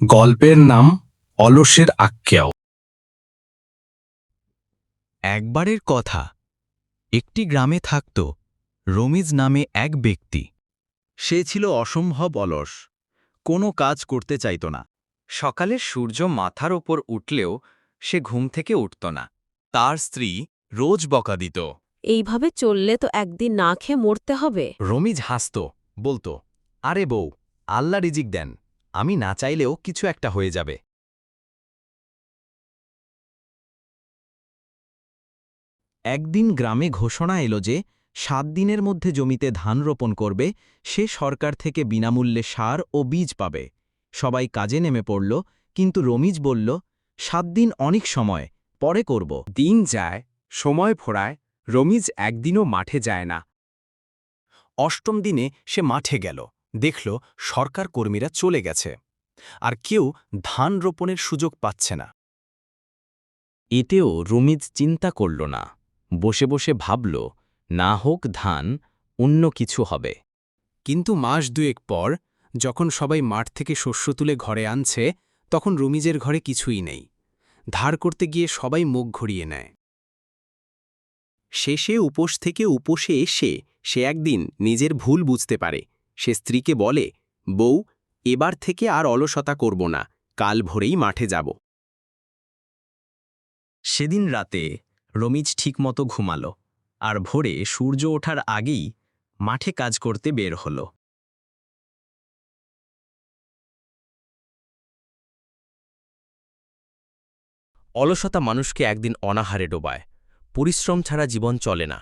গল্পের নাম অলসের আক্কেও একবারের কথা একটি গ্রামে থাকত রমিজ নামে এক ব্যক্তি। সে ছিল অসম্ভব অলস কোনো কাজ করতে চাইত না। সকালে সূর্য মাথার ওপর উঠলেও সে ঘুম থেকে উঠত না। তার স্ত্রী রোজ বকা দিত। এইভাবে চললে তো একদিন না খেয়ে মরতে হবে। রমিজ হাসত বলতো আরে বউ আল্লাহ রিজিক দেন। আমি না চাইলেও কিছু একটা হয়ে যাবে। একদিন গ্রামে ঘোষণা এলো যে, সাত দিনের মধ্যে জমিতে ধান রোপণ করবে, সে সরকার থেকে বিনামূল্যে সার ও বীজ পাবে। সবাই কাজে নেমে পড়ল, কিন্তু রমিজ বলল, সাত দিন অনেক সময়, পরে করব। দিন যায়, সময় ফোরায় রমিজ একদিনও মাঠে যায় না। অষ্টম দিনে সে মাঠে গেল। দেখল সরকার কর্মীরা চলে গেছে, আর কেউ ধান রোপণের সুযোগ পাচ্ছে না। এতেও রমিজ চিন্তা করল না, বসে বসে ভাবল, না হোক ধান, অন্য কিছু হবে। কিন্তু মাস দুয়েক পর, যখন সবাই মাঠ থেকে শস্য তুলে ঘরে আনছে, তখন রমিজের ঘরে কিছুই নেই। ধার করতে গিয়ে সবাই মুখ ঘুরিয়ে নেয়। শেষে উপোস থেকে উপোসে এসে সে একদিন নিজের ভুল বুঝতে পারে সে স্ত্রীকে বলে, বউ, এবার থেকে আর অলসতা করব না, কাল ভোরেই মাঠে যাব। সেদিন রাতে রমিজ ঠিকমতো ঘুমাল, আর ভোরে সূর্য ওঠার আগেই মাঠে কাজ করতে বের হল। অলসতা মানুষকে একদিন অনাহারে ডোবায়, পরিশ্রম ছাড়া জীবন চলে না।